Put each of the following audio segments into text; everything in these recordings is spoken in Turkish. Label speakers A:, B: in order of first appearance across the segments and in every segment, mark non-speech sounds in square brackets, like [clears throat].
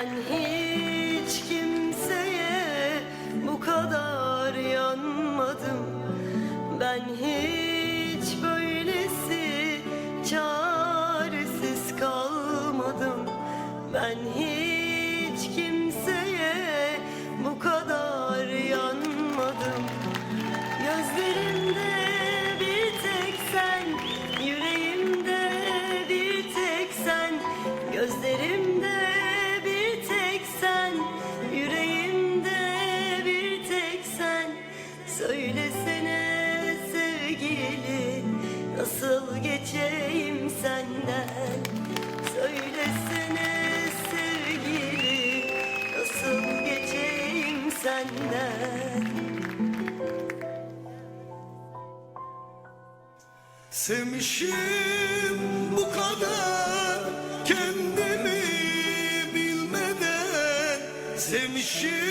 A: Ben
B: Sevmişim bu kadar kendimi bilmeden. Sevmişim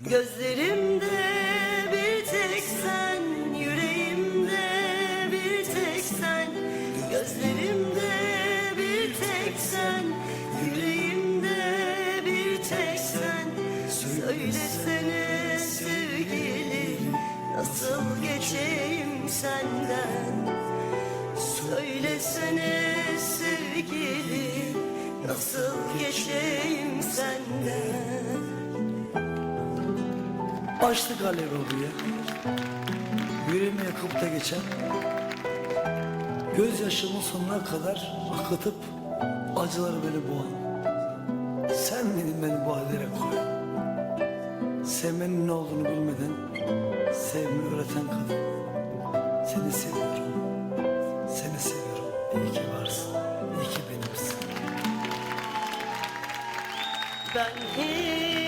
A: Gözlerimde bir tek sen, yüreğimde bir tek sen. Gözlerimde bir tek sen, yüreğimde bir tek sen. Söylesene sevgili, nasıl geçeyim senden? Söylesene sevgili, nasıl geçeyim senden
C: Açtık alev oluyor. Yüreğimi yakıp da geçen Gözyaşımın sonuna kadar akıtıp acıları beni boğan. Sen dedin beni bu hallere koy Sevmenin ne olduğunu bilmeden Sevmeyi öğreten kadın. Seni seviyorum Seni seviyorum. İyi ki varsın İyi ki benimsin.
A: Ben hiç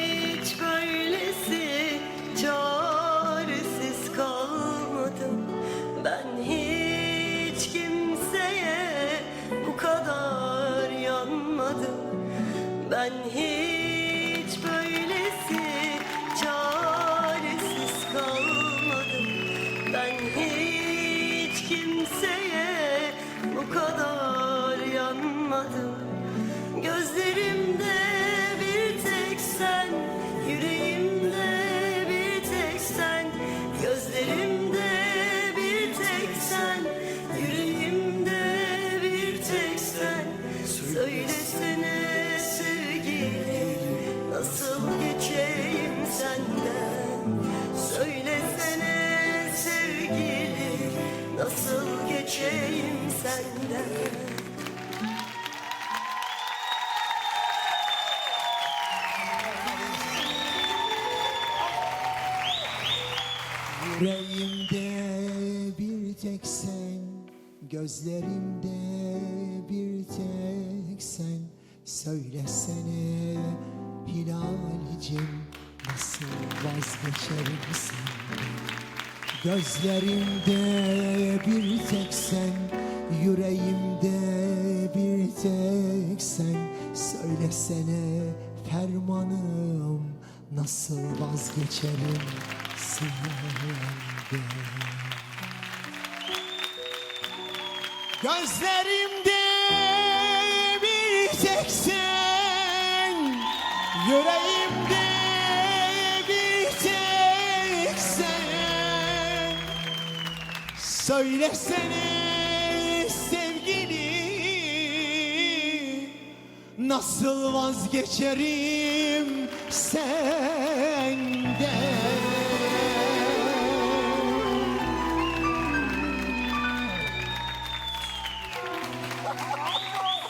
A: Gözlerimde bir tek sen, yüreğimde bir tek sen. Söylesene
D: fermanım nasıl vazgeçerim senden? Gözlerimde bir tek sen Yüreğimde Söylesene sevgili Nasıl vazgeçerim senden?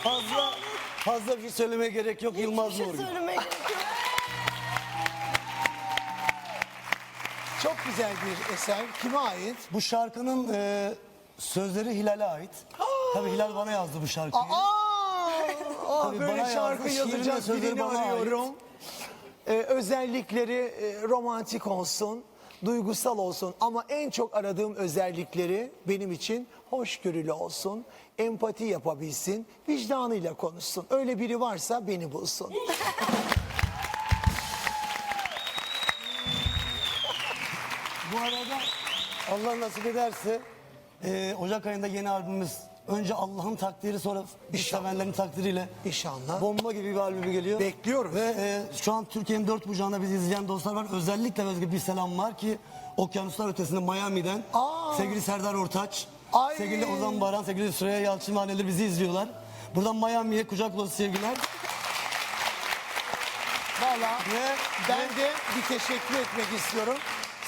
C: Fazla fazla bir şey söylemeye gerek yok Yılmaz
A: Hiçbir
D: Çok güzel bir eser. Kime ait?
C: Bu şarkının e, sözleri Hilal'e ait. Tabii Hilal bana yazdı bu şarkıyı.
D: Aa, aa
C: Tabii
D: böyle
C: bana
D: şarkı
C: yazdı, şiirin ve
D: yazacak
C: sözleri
D: birini
C: bana ait.
D: arıyorum. e, özellikleri e, romantik olsun, duygusal olsun ama en çok aradığım özellikleri benim için hoşgörülü olsun, empati yapabilsin, vicdanıyla konuşsun. Öyle biri varsa beni bulsun. [laughs]
C: Bu arada Allah nasip ederse e, Ocak ayında yeni albümümüz önce Allah'ın takdiri sonra biz
D: İnşallah.
C: sevenlerin takdiriyle
D: İnşallah.
C: bomba gibi bir albüm geliyor.
D: Bekliyoruz.
C: Ve e, şu an Türkiye'nin dört bucağında bizi izleyen dostlar var. Özellikle özgü bir selam var ki Okyanuslar Ötesi'nde Miami'den
D: Aa.
C: sevgili Serdar Ortaç,
D: Ay.
C: sevgili Ozan Baran, sevgili Süreyya Yalçın ve anneleri bizi izliyorlar. Buradan Miami'ye kucak dolusu sevgiler.
D: Valla
C: Ve-
D: ben de bir teşekkür etmek istiyorum.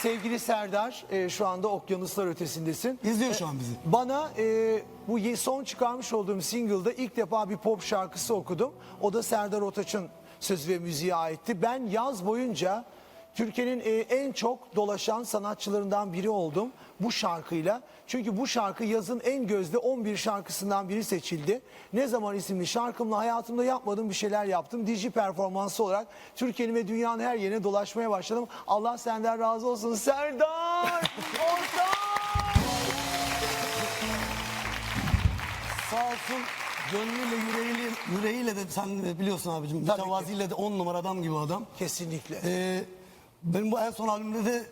D: Sevgili Serdar e, şu anda okyanuslar ötesindesin.
C: İzliyor şu an bizi.
D: Bana e, bu ye- son çıkarmış olduğum single'da ilk defa bir pop şarkısı okudum. O da Serdar Ortaç'ın söz ve müziğe aitti. Ben yaz boyunca Türkiye'nin e, en çok dolaşan sanatçılarından biri oldum bu şarkıyla. Çünkü bu şarkı yazın en gözde 11 şarkısından biri seçildi. Ne zaman isimli şarkımla hayatımda yapmadığım bir şeyler yaptım. DJ performansı olarak Türkiye'nin ve dünyanın her yerine dolaşmaya başladım. Allah senden razı olsun Serdar! [laughs] Ortaç!
C: Sağ olsun gönlüyle yüreğiyle, yüreğiyle de sen biliyorsun abicim. Mütevaziyle de on numara adam gibi adam.
D: Kesinlikle.
C: Ee, benim bu en son albümde de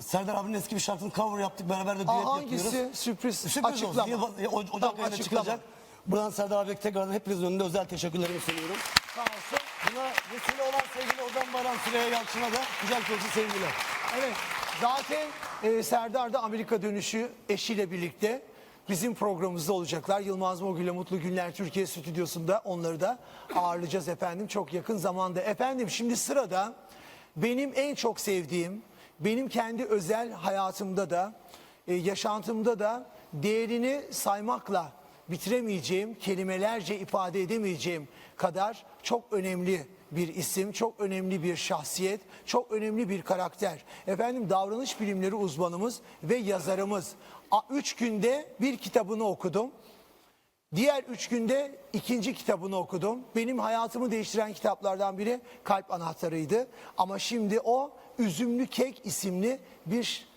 C: Serdar abinin eski bir şarkısını cover yaptık. Beraber de düet
D: Aa,
C: yapıyoruz.
D: hangisi? Sürpriz.
C: Sürpriz
D: Açıklama.
C: olsun. Yıl- Ocak
D: Tamam,
C: ayında çıkacak. Buradan Serdar abiye tekrardan hepinizin önünde özel teşekkürlerimi sunuyorum.
D: Sağ olsun.
C: Buna vesile olan sevgili Ozan Baran Süreyya Yalçın'a da kucak dolusu sevgiler.
D: Evet. Zaten e, Serdar da Amerika dönüşü eşiyle birlikte bizim programımızda olacaklar. Yılmaz Mogül'le Mutlu Günler Türkiye stüdyosunda onları da ağırlayacağız efendim çok yakın zamanda. Efendim şimdi sırada benim en çok sevdiğim, benim kendi özel hayatımda da, e, yaşantımda da değerini saymakla bitiremeyeceğim, kelimelerce ifade edemeyeceğim kadar çok önemli bir isim, çok önemli bir şahsiyet, çok önemli bir karakter. Efendim davranış bilimleri uzmanımız ve yazarımız. Üç günde bir kitabını okudum. Diğer üç günde ikinci kitabını okudum. Benim hayatımı değiştiren kitaplardan biri Kalp Anahtarı'ydı. Ama şimdi o Üzümlü Kek isimli bir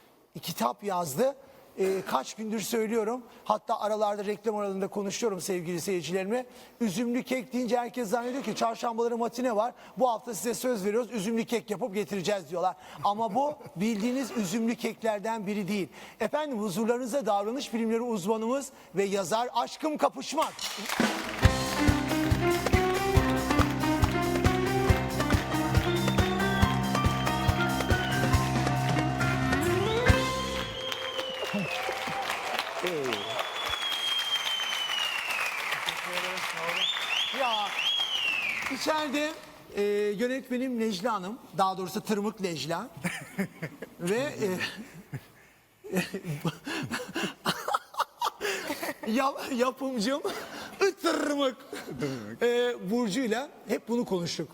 D: kitap yazdı. Ee, kaç gündür söylüyorum. Hatta aralarda reklam aralığında konuşuyorum sevgili seyircilerime. Üzümlü kek deyince herkes zannediyor ki çarşambaları matine var. Bu hafta size söz veriyoruz üzümlü kek yapıp getireceğiz diyorlar. Ama bu bildiğiniz üzümlü keklerden biri değil. Efendim huzurlarınıza davranış bilimleri uzmanımız ve yazar Aşkım Kapışmak. İçeride e, yönetmenim Necla Hanım, daha doğrusu Tırmık Necla [laughs] ve e, [laughs] yap, yapımcım Tırmık e, Burcu'yla hep bunu konuştuk.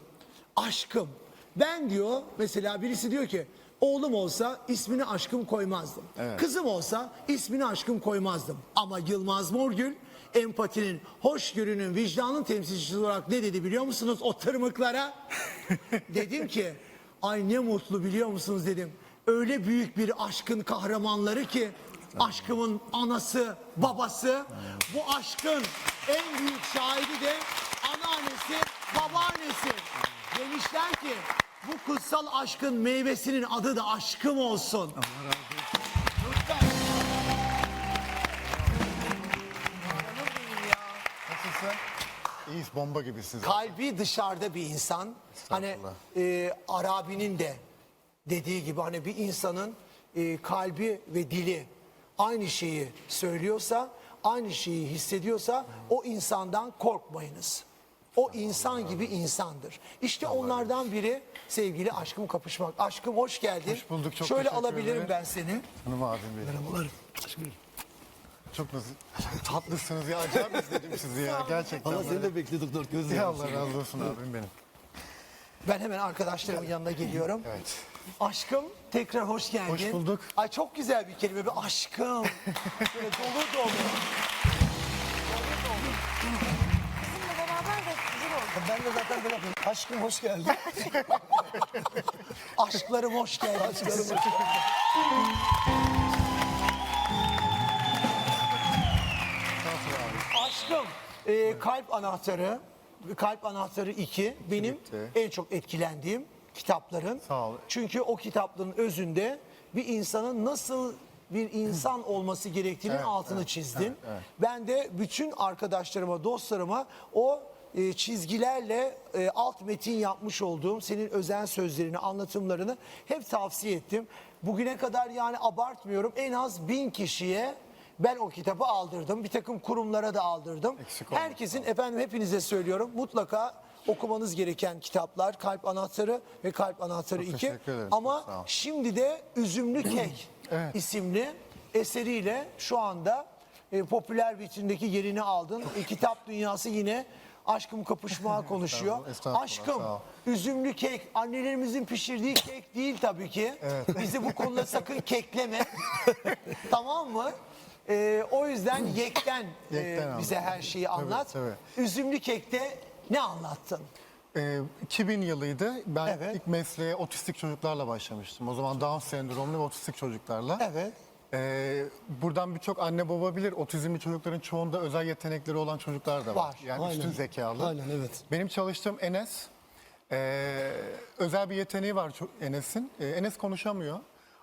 D: Aşkım. Ben diyor mesela birisi diyor ki oğlum olsa ismini aşkım koymazdım. Kızım olsa ismini aşkım koymazdım. Ama Yılmaz Morgül empatinin, hoşgörünün, vicdanın temsilcisi olarak ne dedi biliyor musunuz o tırmıklara? [laughs] dedim ki ay ne mutlu biliyor musunuz dedim. Öyle büyük bir aşkın kahramanları ki aşkımın anası, babası bu aşkın en büyük şahidi de anneannesi, babaannesi. Demişler ki bu kutsal aşkın meyvesinin adı da aşkım olsun. Lütfen.
E: İyiyiz, bomba gibisin.
D: kalbi dışarıda bir insan hani e, Arabi'nin de dediği gibi hani bir insanın e, kalbi ve dili aynı şeyi söylüyorsa aynı şeyi hissediyorsa o insandan korkmayınız. O insan gibi insandır. İşte onlardan biri sevgili aşkım kapışmak. Aşkım hoş geldin.
E: Hoş bulduk, çok
D: Şöyle
E: teşekkür
D: alabilirim
E: ederim.
D: ben seni.
E: Hanım abim benim.
C: Merhabalar. Aşkım.
E: Çok nasıl? [laughs] Tatlısınız ya. Acayip izledim sizi ya. Gerçekten.
C: Allah seni
E: böyle.
C: de bekliyorduk dört gözle.
E: Ya Allah razı olsun abim benim.
D: Ben hemen arkadaşlarımın yanına geliyorum.
E: Evet.
D: Aşkım tekrar hoş geldin.
E: Hoş bulduk.
D: Ay çok güzel bir kelime bir aşkım. Böyle dolu dolu.
F: Bizimle beraber de güzel oldu.
C: Ben de zaten böyle yapıyorum. Aşkım hoş geldin. [laughs]
D: Aşklarım hoş geldin.
C: Aşklarım hoş geldin.
D: Aşkım, e, kalp anahtarı, kalp anahtarı 2 benim
E: Bitti.
D: en çok etkilendiğim kitapların.
E: Sağ ol.
D: Çünkü o kitapların özünde bir insanın nasıl bir insan [clears throat] olması gerektiğinin
E: Evet,
D: altını
E: evet,
D: çizdin.
E: evet, evet.
D: Ben de bütün arkadaşlarıma, dostlarıma o e, çizgilerle e, alt metin yapmış olduğum senin özel sözlerini, anlatımlarını hep tavsiye ettim. Bugüne kadar yani abartmıyorum en az bin kişiye ben o kitabı aldırdım. Bir takım kurumlara da aldırdım. Herkesin efendim hepinize söylüyorum mutlaka okumanız gereken kitaplar Kalp Anahtarı ve Kalp Anahtarı
E: Çok
D: 2.
E: teşekkür ederim,
D: Ama
E: çok sağ ol.
D: şimdi de Üzümlü [clears throat] Kek
E: Evet.
D: isimli eseriyle şu anda e, popüler vitrindeki yerini aldın. E, kitap dünyası yine aşkım kapışmaya [laughs] konuşuyor.
E: estağfurullah,
D: Aşkım
E: sağ ol.
D: üzümlü kek annelerimizin pişirdiği kek değil tabii ki. Bizi bu konuda sakın kekleme. [laughs] tamam mı? E, o yüzden [laughs] yekten, e,
E: Yekten anlat.
D: bize her şeyi anlat.
E: tabii.
D: Üzümlü kekte ne anlattın?
E: Ee, 2000 yılıydı. Ben
D: Evet.
E: ilk mesleğe otistik çocuklarla başlamıştım. O zaman Down sendromlu ve otistik çocuklarla.
D: Evet.
E: Ee, buradan birçok anne baba bilir. Otizmli çocukların çoğunda özel yetenekleri olan çocuklar da var.
D: Var.
E: Yani
C: Aynen.
E: üstün zekalı.
C: Aynen, evet.
E: Benim çalıştığım Enes, ee, özel bir yeteneği var ço- Enes'in. Ee, Enes konuşamıyor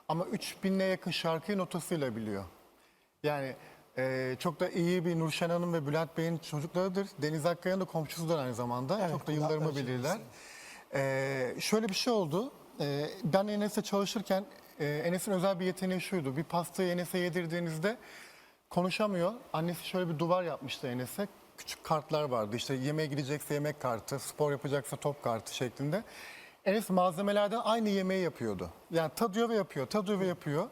E: ama 3000'e yakın şarkıyı notasıyla biliyor. Yani e, çok da iyi bir Nurşen Hanım ve Bülent Bey'in çocuklarıdır. Deniz Akkaya'nın da komşusudur aynı zamanda. çok da yıllarımı bilirler. E, şöyle bir şey oldu. E, ben Enes'le çalışırken e, Enes'in özel bir yeteneği şuydu. Bir pastayı Enes'e yedirdiğinizde konuşamıyor. Annesi şöyle bir duvar yapmıştı Enes'e. Küçük kartlar vardı. İşte yemeğe gidecekse yemek kartı, spor yapacaksa top kartı şeklinde. Enes malzemelerden aynı yemeği yapıyordu. Yani tadıyor ve yapıyor, tadıyor ve yapıyor.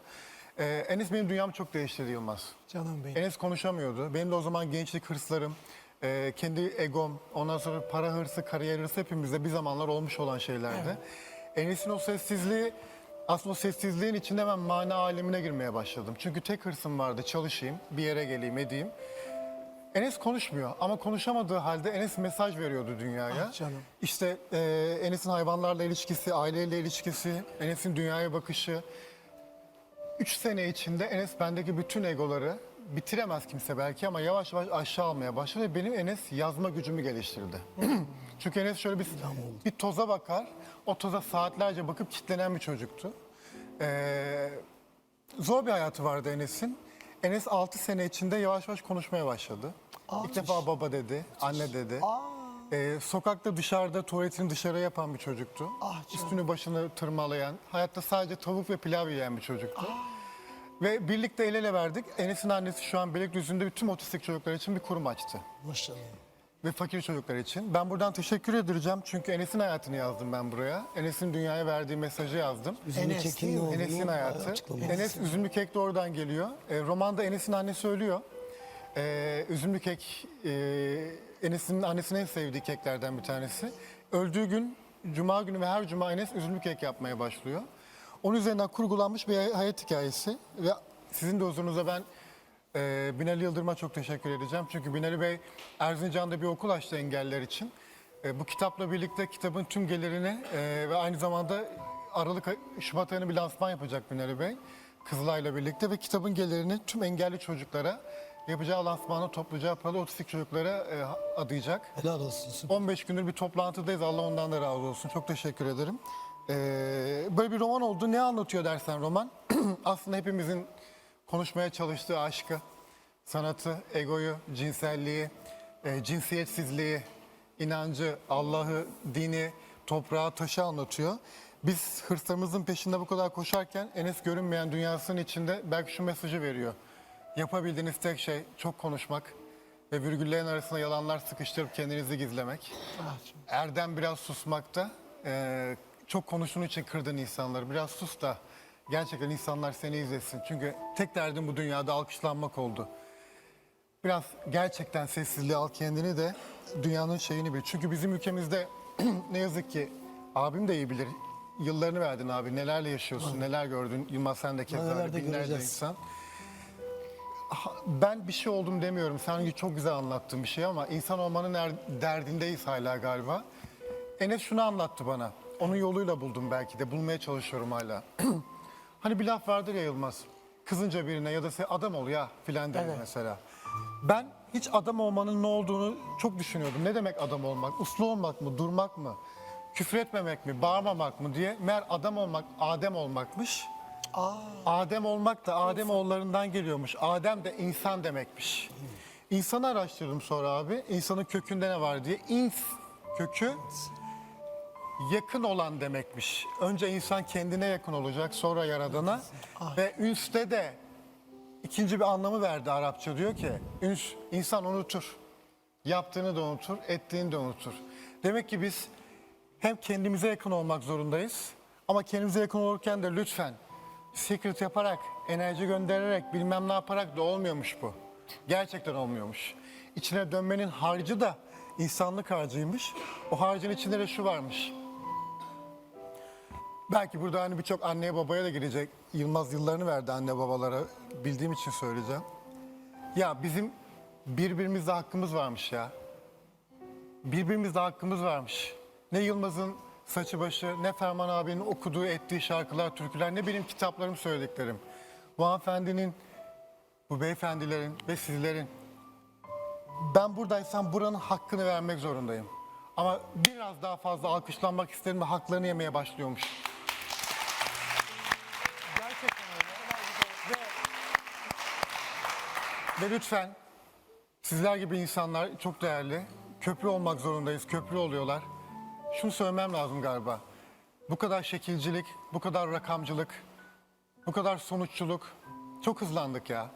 E: Ee, Enes benim dünyamı çok değiştirdi Yılmaz.
D: Canım benim.
E: Enes konuşamıyordu. Benim de o zaman gençlik hırslarım, e, kendi egom, ondan sonra para hırsı, kariyer hırsı hepimizde bir zamanlar olmuş olan şeylerdi. Enes'in o sessizliği, aslında o sessizliğin içinde ben mana alemine girmeye başladım. Çünkü tek hırsım vardı, çalışayım, bir yere geleyim, edeyim. Enes konuşmuyor ama konuşamadığı halde Enes mesaj veriyordu dünyaya.
D: Ah canım.
E: İşte e, Enes'in hayvanlarla ilişkisi, aileyle ilişkisi, Enes'in dünyaya bakışı. Üç sene içinde Enes bendeki bütün egoları bitiremez kimse belki ama yavaş yavaş aşağı almaya başladı ve benim Enes yazma gücümü geliştirdi. [clears throat] Çünkü Enes şöyle bir, bir toza bakar, o toza saatlerce bakıp kitlenen bir çocuktu. Ee, zor bir hayatı vardı Enes'in. Enes 6 sene içinde yavaş yavaş konuşmaya başladı. İlk defa baba dedi, anne dedi. Ee, sokakta dışarıda tuvaletini dışarı yapan bir çocuktu. Üstünü başını tırmalayan, hayatta sadece tavuk ve pilav yiyen bir çocuktu. Ve birlikte el ele verdik. Enes'in annesi şu an Beylikdüzü'nde bütün otistik çocuklar için bir kurum açtı.
C: Maşallah.
E: Ve fakir çocuklar için. Ben buradan teşekkür edeceğim çünkü Enes'in hayatını yazdım ben buraya. Enes'in dünyaya verdiği mesajı yazdım.
C: Üzümlü
D: Enes
E: Enes'in hayatı.
C: açıklamak
E: Enes üzümlü kek de oradan geliyor. E, romanda Enes'in annesi söylüyor. E, üzümlü kek e, Enes'in annesinin en sevdiği keklerden bir tanesi. Öldüğü gün Cuma günü ve her Cuma Enes üzümlü kek yapmaya başlıyor. Onun üzerinden kurgulanmış bir hayat hikayesi ve sizin de huzurunuzda ben e, Binali Yıldırım'a çok teşekkür edeceğim. Çünkü Binali Bey Erzincan'da bir okul açtı engeller için. E, bu kitapla birlikte kitabın tüm gelirini e, ve aynı zamanda Aralık, Şubat ayını bir lansman yapacak Binali Bey. Kızılay'la birlikte ve kitabın gelirini tüm engelli çocuklara yapacağı lansmana toplayacağı paralı otistik çocuklara e, adayacak.
C: Helal olsun. süper.
E: 15 gündür bir toplantıdayız. Allah ondan da razı olsun. Çok teşekkür ederim. Ee, böyle bir roman oldu. Ne anlatıyor dersen roman? [clears throat] Aslında hepimizin konuşmaya çalıştığı aşkı, sanatı, egoyu, cinselliği, e, cinsiyetsizliği, inancı, Allah'ı, dini, toprağı, taşı anlatıyor. Biz hırslarımızın peşinde bu kadar koşarken Enes görünmeyen dünyasının içinde belki şu mesajı veriyor. Yapabildiğiniz tek şey çok konuşmak ve virgüllerin arasına yalanlar sıkıştırıp kendinizi gizlemek. Erdem biraz susmakta. Ee, çok konuştuğun için kırdın insanları. Biraz sus da gerçekten insanlar seni izlesin. Çünkü tek derdin bu dünyada alkışlanmak oldu. Biraz gerçekten sessizliğe al kendini de dünyanın şeyini bil. Çünkü bizim ülkemizde [clears throat] ne yazık ki abim de iyi bilir. Yıllarını verdin abi. Nelerle yaşıyorsun, neler gördün. Yılmaz sen de keza
C: Neler de
E: binlerce
C: göreceğiz.
E: insan. Ben bir şey oldum demiyorum. Sen çok güzel anlattın bir şey ama insan olmanın er- derdindeyiz hala galiba. Enes şunu anlattı bana. Onun yoluyla buldum belki de. Bulmaya çalışıyorum hala. [clears throat] hani bir laf vardır ya Yılmaz. Kızınca birine ya da sen adam ol ya filan der mesela. Ben hiç adam olmanın ne olduğunu çok düşünüyordum. Ne demek adam olmak? Uslu olmak mı? Durmak mı? Küfür etmemek mi? Bağırmamak mı diye. Meğer adam olmak, Adem olmakmış. Adem olmak da Adem oğullarından geliyormuş. Adem de insan demekmiş. İnsanı araştırdım sonra abi. İnsanın kökünde ne var diye. İns kökü yakın olan demekmiş. Önce insan kendine yakın olacak, sonra yaradana. Ve ünste de ikinci bir anlamı verdi Arapça. Diyor ki, üns insan unutur. Yaptığını da unutur, ettiğini de unutur. Demek ki biz hem kendimize yakın olmak zorundayız ama kendimize yakın olurken de lütfen secret yaparak, enerji göndererek, bilmem ne yaparak da olmuyormuş bu. Gerçekten olmuyormuş. İçine dönmenin harcı da insanlık harcıymış. O harcın içinde de şu varmış. Belki burada hani birçok anneye babaya da girecek. Yılmaz yıllarını verdi anne babalara. Bildiğim için söyleyeceğim. Ya bizim birbirimizde hakkımız varmış ya. Birbirimizde hakkımız varmış. Ne Yılmaz'ın saçı başı, ne Ferman abinin okuduğu, ettiği şarkılar, türküler, ne benim kitaplarım söylediklerim. Bu hanımefendinin, bu beyefendilerin ve sizlerin. Ben buradaysam buranın hakkını vermek zorundayım. Ama biraz daha fazla alkışlanmak isterim ve haklarını yemeye başlıyormuş. Gerçekten öyle. Ve, ve lütfen Sizler gibi insanlar çok değerli. Köprü olmak zorundayız. Köprü oluyorlar. Şunu söylemem lazım galiba. Bu kadar şekilcilik, bu kadar rakamcılık, bu kadar sonuççuluk. Çok hızlandık ya.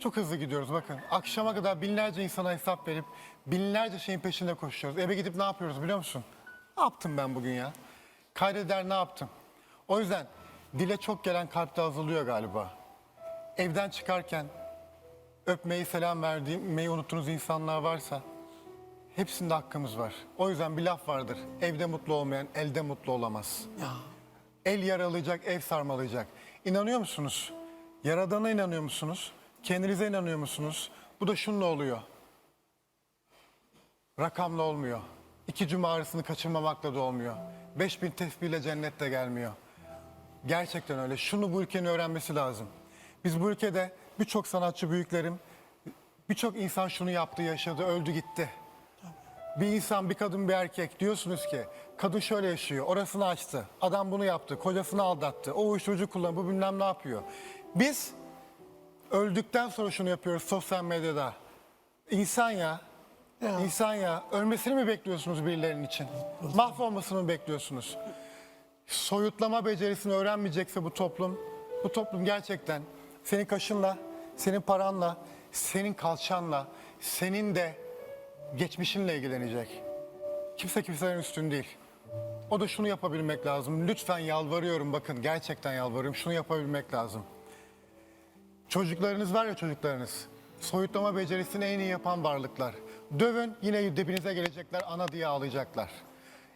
E: Çok hızlı gidiyoruz bakın. Akşama kadar binlerce insana hesap verip binlerce şeyin peşinde koşuyoruz. Eve gidip ne yapıyoruz biliyor musun? Ne yaptım ben bugün ya? Kaydeder ne yaptım? O yüzden dile çok gelen kalpte azalıyor galiba. Evden çıkarken öpmeyi, selam vermeyi unuttuğunuz insanlar varsa hepsinde hakkımız var. O yüzden bir laf vardır. Evde mutlu olmayan elde mutlu olamaz. El yaralayacak, ev sarmalayacak. İnanıyor musunuz? Yaradana inanıyor musunuz? Kendinize inanıyor musunuz? Bu da şununla oluyor. Rakamla olmuyor. İki cuma arasını kaçırmamakla da olmuyor. Beş bin tesbihle cennet de gelmiyor. Gerçekten öyle. Şunu bu ülkenin öğrenmesi lazım. Biz bu ülkede birçok sanatçı büyüklerim, birçok insan şunu yaptı, yaşadı, öldü gitti. Bir insan, bir kadın, bir erkek diyorsunuz ki kadın şöyle yaşıyor, orasını açtı, adam bunu yaptı, kocasını aldattı, o uyuşturucu kullanıyor, bu bilmem ne yapıyor. Biz öldükten sonra şunu yapıyoruz sosyal medyada. İnsan ya, insan ya, ölmesini mi bekliyorsunuz birilerinin için? Mahvolmasını mı bekliyorsunuz? soyutlama becerisini öğrenmeyecekse bu toplum, bu toplum gerçekten senin kaşınla, senin paranla, senin kalçanla, senin de geçmişinle ilgilenecek. Kimse kimsenin üstün değil. O da şunu yapabilmek lazım. Lütfen yalvarıyorum bakın gerçekten yalvarıyorum. Şunu yapabilmek lazım. Çocuklarınız var ya çocuklarınız. Soyutlama becerisini en iyi yapan varlıklar. Dövün yine dibinize gelecekler ana diye ağlayacaklar.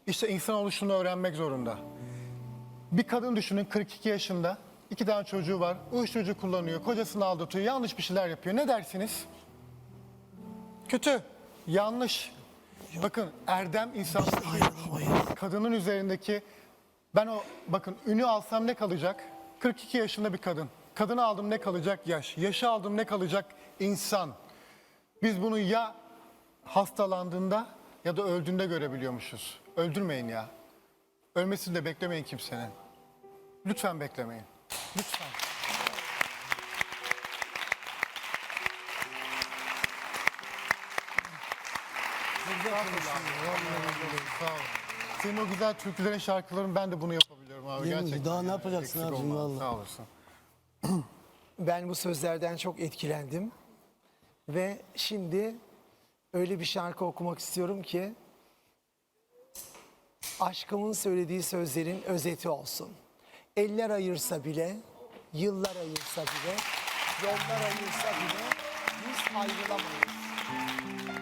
E: İşte insanoğlu şunu öğrenmek zorunda. Bir kadın düşünün 42 yaşında. iki tane çocuğu var. Uyuşturucu kullanıyor. Kocasını aldatıyor. Yanlış bir şeyler yapıyor. Ne dersiniz? Kötü. Yanlış. Bakın erdem insan kadının üzerindeki ben o bakın ünü alsam ne kalacak? 42 yaşında bir kadın. Kadını aldım ne kalacak? Yaş. Yaşı aldım ne kalacak? İnsan. Biz bunu ya hastalandığında ya da öldüğünde görebiliyormuşuz. Öldürmeyin ya. Ölmesini de beklemeyin kimsenin. Lütfen beklemeyin. Lütfen. Sağ ol. Senin o güzel türkülerin, şarkıların ben de bunu yapabiliyorum abi.
C: Değil mi?
E: Gerçekten.
C: Daha ne yapacaksın
E: Eksik
C: abicim
E: olma.
C: vallahi.
E: Sağ olasın. [clears throat]
D: Ben bu sözlerden çok etkilendim. Ve şimdi öyle bir şarkı okumak istiyorum ki aşkımın söylediği sözlerin özeti olsun. Eller ayırsa bile, yıllar ayırsa bile, yollar ayırsa bile biz ayrılamayız.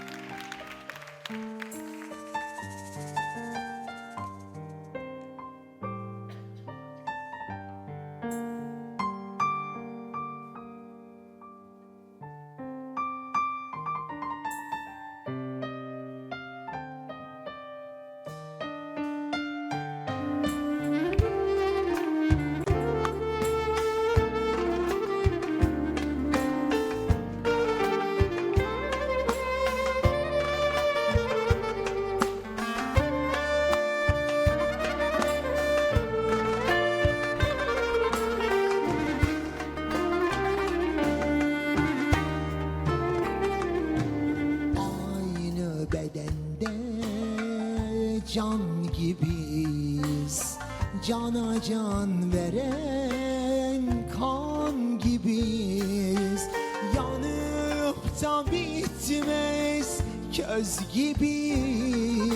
F: Can gibiyiz. Cana can veren kan gibiyiz. Yanıp da bitmez köz gibiyiz.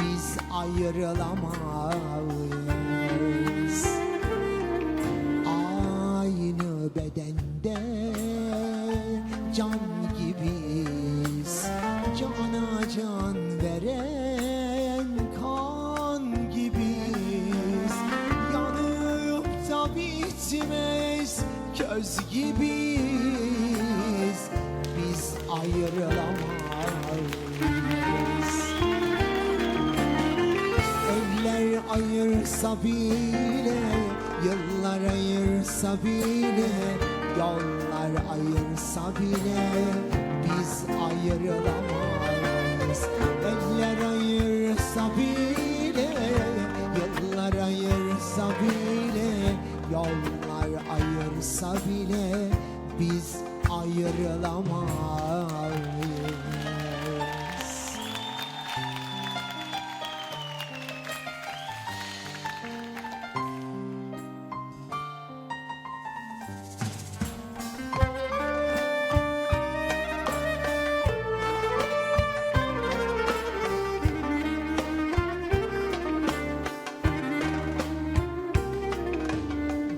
F: Biz ayrılamayız ayrılamayız Eller ayırsa bile Yıllar ayırsa bile Yollar ayırsa bile Biz ayrılamayız. Eller ayırsa bile Yıllar ayırsa bile Yollar ayırsa bile Biz ayrılamayız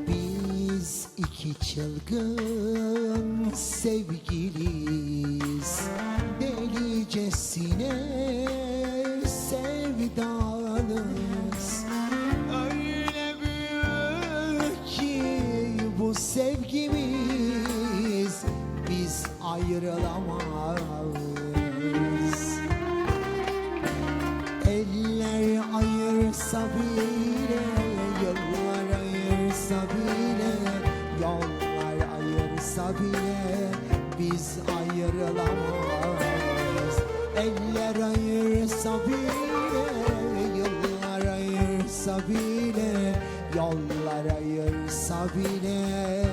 F: Biz iki çılgın sevgili ayırsa bile, yollar ayırsa bile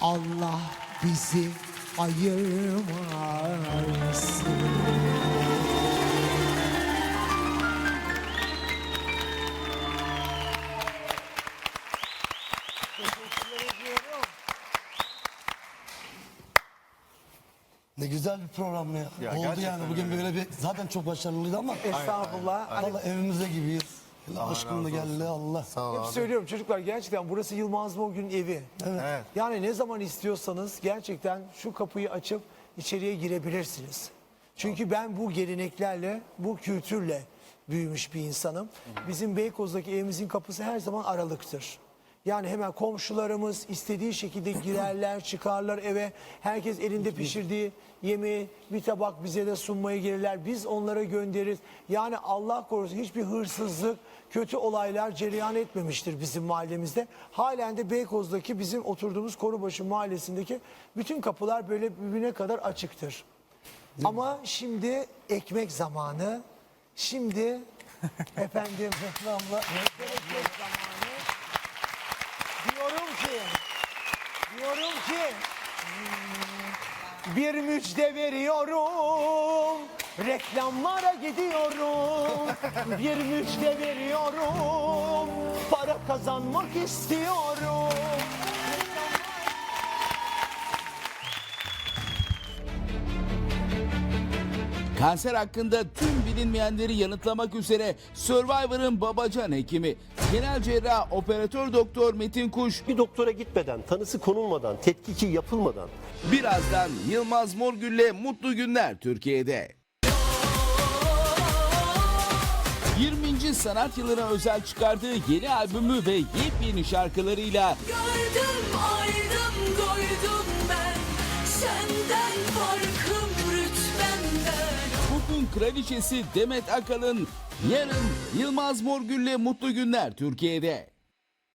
F: Allah bizi ayırmasın.
C: Güzel bir program ya. Oldu yani bugün böyle bir zaten çok başarılıydı ama
D: Estağfurullah. Hani
C: valla evimizde gibiyiz. Aşkım da geldi Allah.
E: Sağ ol
D: Hep
E: abi.
D: söylüyorum çocuklar gerçekten burası Yılmaz Morgül'ün evi.
E: Evet.
D: Yani ne zaman istiyorsanız gerçekten şu kapıyı açıp içeriye girebilirsiniz. Çünkü ben bu geleneklerle, bu kültürle büyümüş bir insanım. Bizim Beykoz'daki evimizin kapısı her zaman aralıktır. Yani hemen komşularımız istediği şekilde girerler, çıkarlar eve. Herkes elinde pişirdiği yemeği bir tabak bize de sunmaya gelirler. Biz onlara göndeririz. Yani Allah korusun hiçbir hırsızlık, kötü olaylar cereyan etmemiştir bizim mahallemizde. Halen de Beykoz'daki bizim oturduğumuz Korubaşı mahallesindeki bütün kapılar böyle birbirine kadar açıktır. Ama şimdi ekmek zamanı. Şimdi [laughs] efendim reklamla ekmek zamanı. Diyorum ki diyorum ki bir müjde veriyorum. Reklamlara gidiyorum. Bir müjde veriyorum. Para kazanmak istiyorum.
G: Kanser hakkında tüm bilinmeyenleri yanıtlamak üzere Survivor'ın babacan hekimi, genel cerrah operatör doktor Metin Kuş
H: Bir doktora gitmeden, tanısı konulmadan, tetkiki yapılmadan
G: birazdan Yılmaz Morgül'le Mutlu Günler Türkiye'de. 20. sanat yılına özel çıkardığı yeni albümü ve yepyeni şarkılarıyla
A: Gördüm aydım doydum ben Senden
G: kraliçesi Demet Akalın yarın Yılmaz Morgül'le Mutlu Günler Türkiye'de.